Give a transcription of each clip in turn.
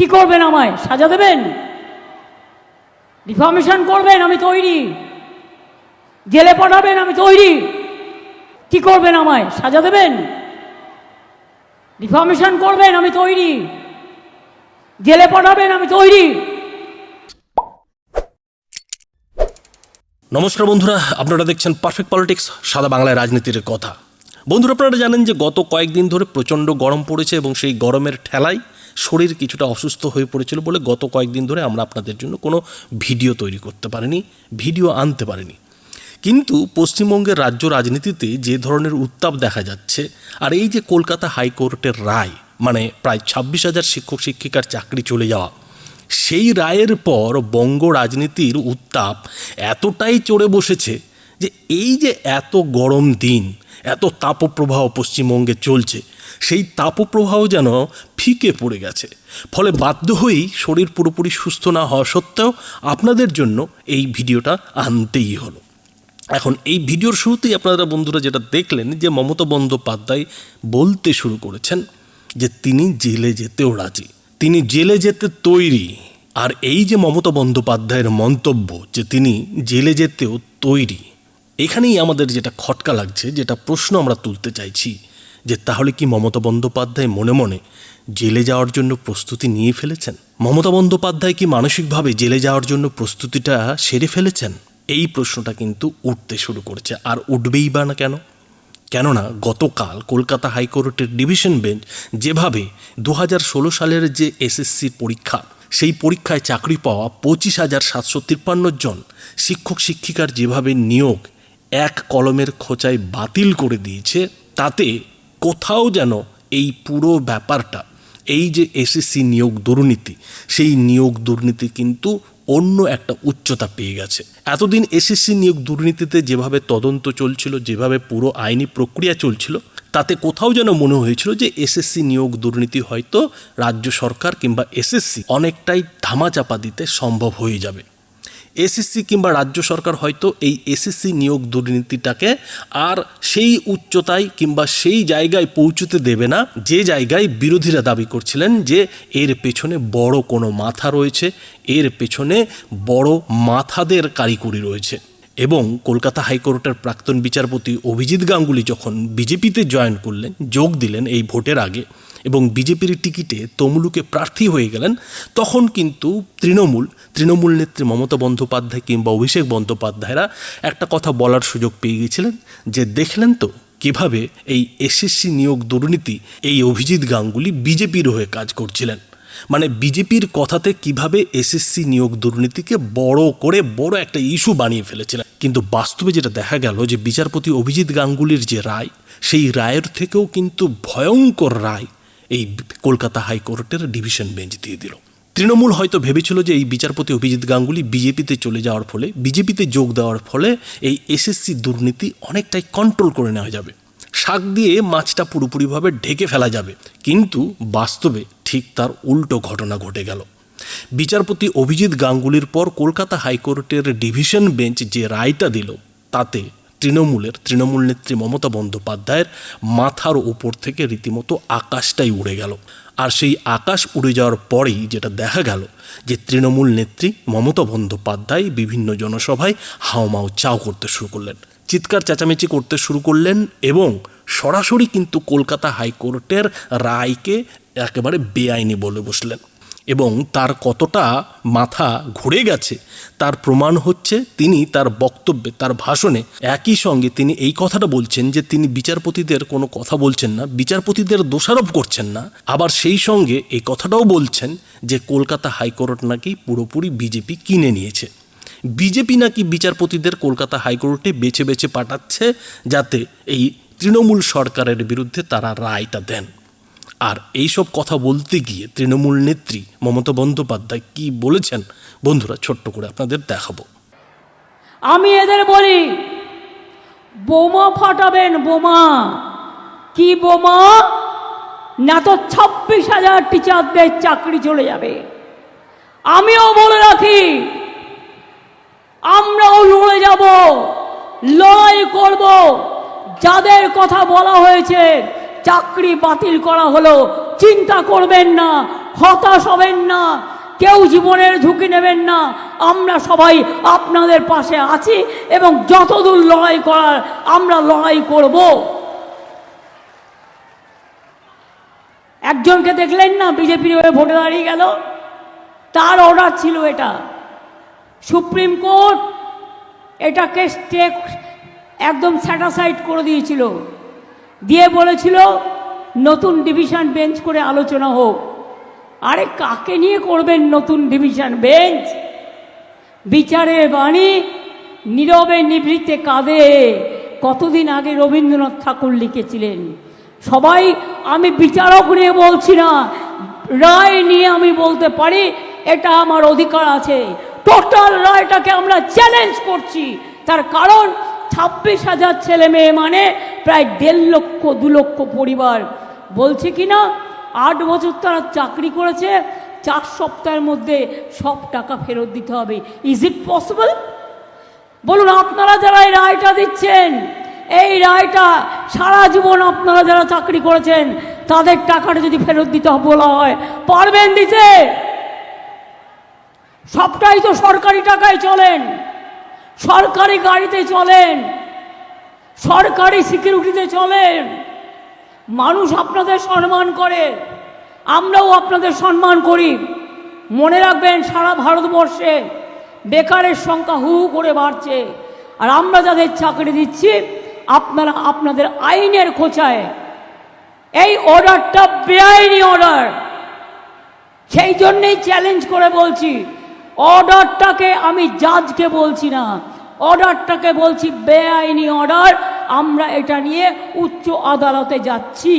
কি করবেন আমায়? সাজা দেবেন? রিফর্মেশন করবেন, আমি তৈরি। জেলে পাঠাবেন, আমি তৈরি। কি করবেন আমায়? সাজা দেবেন? রিফর্মেশন করবেন, আমি তৈরি। জেলে পাঠাবেন, আমি তৈরি। নমস্কার বন্ধুরা, আপনারা দেখছেন পারফেক্ট পলিটিক্স সাদা বাংলায় রাজনীতির কথা। বন্ধুরা, আপনারা জানেন যে গত কয়েকদিন ধরে প্রচণ্ড গরম পড়েছে এবং সেই গরমের ঠেলায় শরীর কিছুটা অসুস্থ হয়ে পড়েছিল বলে গত কয়েকদিন ধরে আমরা আপনাদের জন্য কোনো ভিডিও তৈরি করতে পারিনি, ভিডিও আনতে পারিনি। কিন্তু পশ্চিমবঙ্গের রাজ্য রাজনীতিতে যে ধরনের উত্তাপ দেখা যাচ্ছে, আর এই যে কলকাতা হাইকোর্টের রায় মানে প্রায় ছাব্বিশ হাজার শিক্ষক শিক্ষিকার চাকরি চলে যাওয়া, সেই রায়ের পর বঙ্গ রাজনীতির উত্তাপ এতটাই চড়ে বসেছে যে এই যে এত গরম দিন, এত তাপপ্রবাহ পশ্চিমবঙ্গে চলছে, সেই তাপপ্রবাহ যেন ফিকে পড়ে গেছে। ফলে বাধ্য হয়েই শরীর পুরোপুরি সুস্থ না হওয়া সত্ত্বেও আপনাদের জন্য এই ভিডিওটা আনতেই হলো। এখন এই ভিডিওর শুরুতেই আপনারা বন্ধুরা যেটা দেখলেন যে মমতা বন্দ্যোপাধ্যায় বলতে শুরু করেছেন যে তিনি জেলে যেতেও রাজি, তিনি জেলে যেতে তৈরি। আর এই যে মমতা বন্দ্যোপাধ্যায়ের মন্তব্য যে তিনি জেলে যেতেও তৈরি এখানেই আমাদের যেটা খটকা লাগছে, যেটা প্রশ্ন আমরা তুলতে চাইছি, যে তাহলে কি মমতা বন্দ্যোপাধ্যায় মনে মনে জেলে যাওয়ার জন্য প্রস্তুতি নিয়ে ফেলেছেন? মমতা বন্দ্যোপাধ্যায় কি মানসিকভাবে জেলে যাওয়ার জন্য প্রস্তুতিটা সেরে ফেলেছেন? এই প্রশ্নটা কিন্তু উঠতে শুরু করেছে। আর উঠবেই বা না কেন? কেননা গতকাল কলকাতা হাইকোর্টের ডিভিশন বেঞ্চ যেভাবে দু সালের যে এসএসসি পরীক্ষা, সেই পরীক্ষায় চাকরি পাওয়া পঁচিশ হাজার সাতশো তিপ্পান্ন জন শিক্ষক শিক্ষিকার যেভাবে নিয়োগ এক কলমের খোঁচায় বাতিল করে দিয়েছে, তাতে কোথাও যেন এই পুরো ব্যাপারটা, এই যে এসএসসি নিয়োগ দুর্নীতি, সেই নিয়োগ দুর্নীতি কিন্তু অন্য একটা উচ্চতা পেয়ে গেছে। এতদিন এসএসসি নিয়োগ দুর্নীতিতে যেভাবে তদন্ত চলছিল, যেভাবে পুরো আইনি প্রক্রিয়া চলছিল, তাতে কোথাও যেন মনে হয়েছিল যে এসএসসি নিয়োগ দুর্নীতি হয়তো রাজ্য সরকার কিংবা এসএসসি অনেকটাই ধামাচাপা দিতে সম্ভব হয়ে যাবে। এসএসসি কিংবা রাজ্য সরকার হয়তো এই এসএসসি নিয়োগ দুর্নীতিটাকে আর সেই উচ্চতায় কিংবা সেই জায়গায় পৌঁছতে দেবে না, যে জায়গায় বিরোধীরা দাবি করছিলেন যে এর পেছনে বড় কোনো মাথা রয়েছে, এর পেছনে বড় মাথাদের কারিগরি রয়েছে। এবং কলকাতা হাইকোর্টের প্রাক্তন বিচারপতি অভিজিৎ গাঙ্গুলি যখন বিজেপিতে জয়েন করলেন, যোগ দিলেন এই ভোটের আগে এবং বিজেপির টিকিটে তমলুকে প্রার্থী হয়ে গেলেন, তখন কিন্তু তৃণমূল তৃণমূল নেত্রী মমতা বন্দ্যোপাধ্যায় কিংবা অভিষেক বন্দ্যোপাধ্যায়রা একটা কথা বলার সুযোগ পেয়ে গেছিলেন যে দেখলেন তো কীভাবে এই এসএসসি নিয়োগ দুর্নীতি, এই অভিজিৎ গাঙ্গুলি বিজেপির হয়ে কাজ করছিলেন। মানে বিজেপির কথাতে কীভাবে এসএসসি নিয়োগ দুর্নীতিকে বড় করে বড় একটা ইস্যু বানিয়ে ফেলেছিলেন। কিন্তু বাস্তবে যেটা দেখা গেল যে বিচারপতি অভিজিৎ গাঙ্গুলির যে রায়, সেই রায়ের থেকেও কিন্তু ভয়ঙ্কর রায় এই কলকাতা হাইকোর্টের ডিভিশন বেঞ্চ দিয়ে দিল। তৃণমূল হয়তো ভেবেছিল যে এই বিচারপতি অভিজিৎ গাঙ্গুলি বিজেপিতে চলে যাওয়ার ফলে, বিজেপিতে যোগ দেওয়ার ফলে এই এসএসসি দুর্নীতি অনেকটাই কন্ট্রোল করে নেওয়া যাবে। শাক দিয়ে মাছটা পুরোপুরিভাবে ঢেকে ফেলা যাবে। কিন্তু বাস্তবে ঠিক তার উল্টো ঘটনা ঘটে গেল। বিচারপতি অভিজিৎ গাঙ্গুলির পর কলকাতা হাইকোর্টের ডিভিশন বেঞ্চ যে রায়টা দিল, তাতে তৃণমূলের, তৃণমূল নেত্রী মমতা বন্দ্যোপাধ্যায়ের মাথার ওপর থেকে রীতিমতো আকাশটাই উড়ে গেল। আর সেই আকাশ উড়ে যাওয়ার পরেই যেটা দেখা গেল যে তৃণমূল নেত্রী মমতা বন্দ্যোপাধ্যায় বিভিন্ন জনসভায় হাওমাও চাও করতে শুরু করলেন, চিৎকার চেঁচামেচি করতে শুরু করলেন এবং সরাসরি কিন্তু কলকাতা হাইকোর্টের রায়কে একেবারে বেআইনি বলে বসলেন। এবং তার কতটা মাথা ঘুরে গেছে, তার প্রমাণ হচ্ছে তিনি তার বক্তব্যে, তার ভাষণে একই সঙ্গে তিনি এই কথাটা বলছেন যে তিনি বিচারপতিদের কোনো কথা বলছেন না, বিচারপতিদের দোষারোপ করছেন না। আবার সেই সঙ্গে এই কথাটাও বলছেন যে কলকাতা হাইকোর্ট নাকি পুরোপুরি বিজেপি কিনে নিয়েছে। বিজেপি নাকি বিচারপতিদের কলকাতা হাইকোর্টে বেছে বেছে পাঠাচ্ছে যাতে এই তৃণমূল সরকারের বিরুদ্ধে তারা রায়টা দেন। আর এইসব কথা বলতে গিয়ে তৃণমূল নেত্রী মমতা বন্দ্যোপাধ্যায় কি বলেছেন? বন্ধুরা, ছোট্ট করে আপনাদের দেখাবো। আমি এদের বলি, বোমা ফাটাবেন বোমা। কি বোমা? না তো ছাব্বিশ হাজার টিচারদের চাকরি চলে যাবে। আমিও বলে রাখি, আমরাও লড়ে যাব, লড়াই করব। যাদের কথা বলা হয়েছে চাকরি বাতিল করা হলো, চিন্তা করবেন না, হতাশ হবেন না, কেউ জীবনের ঝুঁকি নেবেন না, আমরা সবাই আপনাদের পাশে আছি এবং যতদূর লড়াই করার আমরা লড়াই করব। একজনকে দেখলেন না বিজেপির হয়ে ভোটে দাঁড়িয়ে গেল? তার অর্ডার ছিল এটা। সুপ্রিম কোর্ট এটাকে স্টে একদম স্যাটাসাইড করে দিয়েছিল। দিয়ে বলেছিল, নতুন ডিভিশন বেঞ্চ করে আলোচনা হোক। আরে, কাকে নিয়ে করবেন নতুন ডিভিশন বেঞ্চ বিচারে বাণী, নীরবে নিভৃতে কাঁদে। কতদিন আগে রবীন্দ্রনাথ ঠাকুর লিখেছিলেন, সবাই, আমি বিচারক নিয়ে বলছি না, রায় নিয়ে আমি বলতে পারি, এটা আমার অধিকার আছে। টোটাল রায়টাকে আমরা চ্যালেঞ্জ করছি। তার কারণ ছাব্বিশ হাজার ছেলে মেয়ে মানে প্রায় দেড় লক্ষ, দু লক্ষ পরিবার। বলছে কি না আট বছর তারা চাকরি করেছে, চার সপ্তাহের মধ্যে সব টাকা ফেরত দিতে হবে। ইজ ইট পসিবল বলুন, আপনারা যারা এই রায়টা দিচ্ছেন, এই রায়টা সারা জীবন আপনারা যারা চাকরি করেছেন, তাদের টাকাটা যদি ফেরত দিতে বলা হয়, পারবেন দিতে? সবটাই তো সরকারি টাকায় চলেন। সরকারি গাড়িতে চলেন। সরকারি সিকিউরিটিতে চলেন। মানুষ আপনাদের সম্মান করে, আমরাও আপনাদের সম্মান করি। মনে রাখবেন, সারা ভারতবর্ষে বেকারের সংখ্যা হু করে বাড়ছে। আর আমরা যাদের চাকরি দিচ্ছি, আপনারা আপনাদের আইনের খোঁচায়। এই অর্ডারটা বেআইনি অর্ডার। সেই জন্যেই চ্যালেঞ্জ করে বলছি, অর্ডারটাকে আমি জাজকে বলছি না। অর্ডারটাকে বলছি, বেআইনি অর্ডার, আমরা এটা নিয়ে উচ্চ আদালতে যাচ্ছি।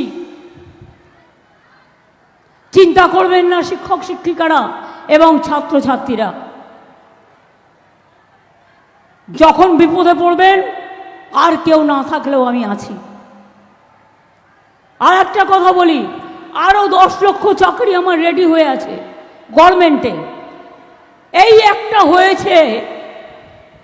চিন্তা করবেন না, শিক্ষক, শিক্ষিকারা এবং ছাত্রছাত্রীরা। যখন বিপদে পড়বেন, আর কেউ না থাকলেও আমি আছি। আর একটা কথা বলি আরও দশ লক্ষ চাকরি আমার রেডি হয়ে আছে গভর্নমেন্টে। এই একটা হয়েছে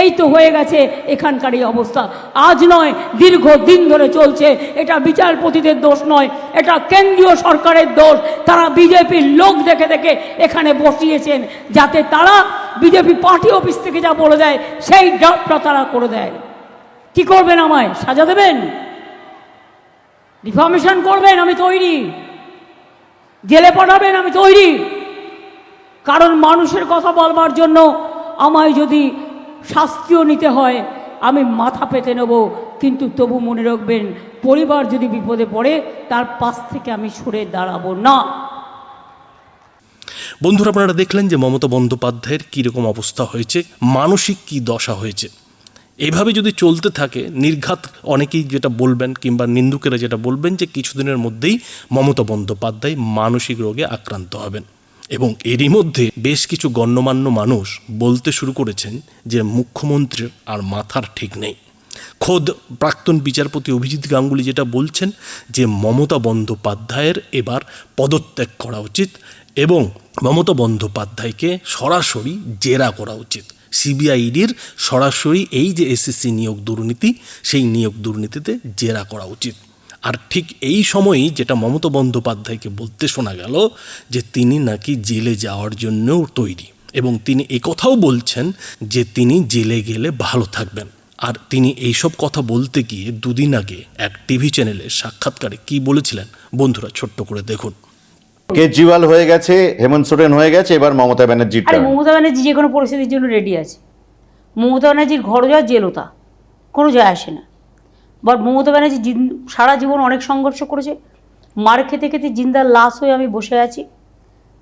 এই তো হয়ে গেছে এখানকার এই অবস্থা। আজ নয় দীর্ঘ দিন ধরে চলছে। এটা বিচারপতিদের দোষ নয়, এটা কেন্দ্রীয় সরকারের দোষ। তারা বিজেপির লোক দেখে দেখে এখানে বসিয়েছেন, যাতে তারা বিজেপি পার্টি অফিস থেকে যা বলে দেয়, সেই ড্রাফটটা তারা করে দেয়। কি করবেন আমায়? সাজা দেবেন? রিফর্মেশন করবেন, আমি তৈরি। জেলে পাঠাবেন, আমি তৈরি। কারণ মানুষের কথা বলবার জন্য আমায় যদি শাস্তিও নিতে হয়। আমি মাথা পেতে নেব, কিন্তু তবু মনে রাখবেন, পরিবার যদি বিপদে পড়ে, তার পাশ থেকে আমি সরে দাঁড়াবো না। বন্ধুরা, আপনারা দেখলেন যে মমতা বন্দ্যোপাধ্যায়ের কীরকম অবস্থা হয়েছে, মানসিক কী দশা হয়েছে। এভাবে যদি চলতে থাকে, নির্ঘাত অনেকেই যেটা বলবেন কিংবা নিন্দুকেরা যেটা বলবেন যে কিছুদিনের মধ্যেই মমতা বন্দ্যোপাধ্যায় মানসিক রোগে আক্রান্ত হবেন। এবং এরই মধ্যে বেশ কিছু গণ্যমান্য মানুষ বলতে শুরু করেছেন যে মুখ্যমন্ত্রীর আর মাথার ঠিক নেই। খোদ প্রাক্তন বিচারপতি অভিজিৎ গাঙ্গুলি যেটা বলছেন যে মমতা বন্দ্যোপাধ্যায়ের এবার পদত্যাগ করা উচিত এবং মমতা বন্দ্যোপাধ্যায়কে সরাসরি জেরা করা উচিত। সিবিআইডির সরাসরি এই যে এসএসসি নিয়োগ দুর্নীতি, সেই নিয়োগ দুর্নীতিতে জেরা করা উচিত। আর ঠিক এই সময়ই যেটা মমতা বন্দ্যোপাধ্যায়কে বলতে শোনা গেল যে তিনি নাকি জেলে যাওয়ার জন্যও তৈরি এবং তিনি একথাও বলছেন যে তিনি জেলে গেলে ভালো থাকবেন। আর তিনি এইসব কথা বলতে গিয়ে দুদিন আগে এক টিভি চ্যানেলে সাক্ষাৎকারে কি বলেছিলেন? বন্ধুরা ছোট্ট করে দেখুন। কেজরিওয়াল হয়ে গেছে হেমন্ত সোরেন হয়ে গেছে এবার মমতা ব্যানার্জি আরে মমতা ব্যানার্জি যে কোনো পরিস্থিতির জন্য রেডি আছে। মমতা ব্যানার্জির ঘর যা জেলতা কোনো যায় আসে না। বাট মমতা ব্যানার্জি সারা জীবন অনেক সংঘর্ষ করেছে। মার খেতে খেতে জিন্দার লাশ হয়ে আমি বসে আছি।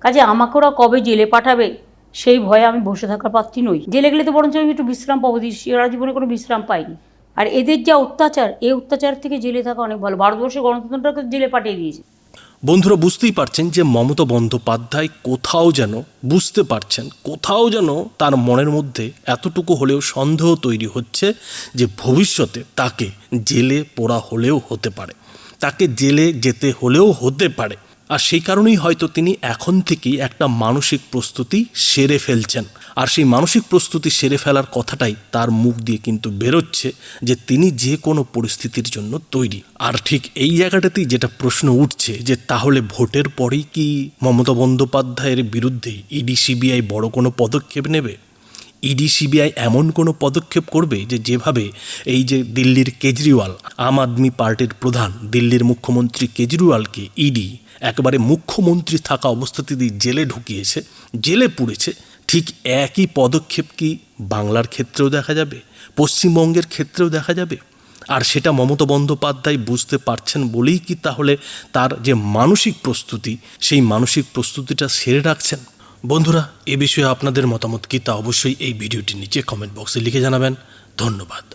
কাজে আমাকে ওরা কবে জেলে পাঠাবে, সেই ভয়ে আমি বসে থাকার পাত্রী নই। জেলে গেলে তো বরঞ্চ আমি একটু বিশ্রাম পাবো সারা জীবনে কোনো বিশ্রাম পাইনি। আর এদের যা অত্যাচার, এই অত্যাচার থেকে জেলে থাকা অনেক ভালো। ভারতবর্ষের গণতন্ত্রটাকে জেলে পাঠিয়ে দিয়েছে। বন্ধুরা বুঝতেই পারছেন যে মমতা বন্দ্যোপাধ্যায় কোথাও যেন, বুঝতে পারছেন, কোথাও যেন তার মনের মধ্যে এতটুকু হলেও সন্দেহ তৈরি হচ্ছে যে ভবিষ্যতে তাকে জেলে পোড়া হলেও হতে পারে। তাকে জেলে যেতে হলেও হতে পারে। আর সেই কারণেই হয়তো তিনি এখন থেকেই একটা মানসিক প্রস্তুতি সেরে ফেলছেন। আর সেই মানসিক প্রস্তুতি সেরে ফেলার কথাটাই তার মুখ দিয়ে কিন্তু বেরোচ্ছে যে তিনি যে কোনো পরিস্থিতির জন্য তৈরি। আর ঠিক এই জায়গাটাতেই যেটা প্রশ্ন উঠছে যে তাহলে ভোটের পরেই কি মমতা বন্দ্যোপাধ্যায়ের বিরুদ্ধে ইডি, সিবিআই বড় কোনো পদক্ষেপ নেবে? ইডি, সিবিআই এমন কোনো পদক্ষেপ করবে যে যেভাবে এই যে দিল্লির কেজরিওয়াল, আম আদমি পার্টির প্রধান, দিল্লির মুখ্যমন্ত্রী কেজরিওয়ালকে ইডি একবারে মুখ্যমন্ত্রী থাকা অবস্থাতেই জেলে ঢুকিয়েছে, জেলে পুড়েছে ঠিক একই পদক্ষেপ কি বাংলার ক্ষেত্রেও দেখা যাবে? পশ্চিমবঙ্গের ক্ষেত্রেও দেখা যাবে? আর সেটা মমতা বন্দ্যোপাধ্যায় বুঝতে পারছেন বলেই কি তাহলে তার যে মানসিক প্রস্তুতি, সেই মানসিক প্রস্তুতিটা সেরে রাখছেন? বন্ধুরা, এ বিষয়ে আপনাদের মতামত কি তা অবশ্যই এই ভিডিওটি নিচে কমেন্ট বক্সে লিখে জানাবেন। ধন্যবাদ।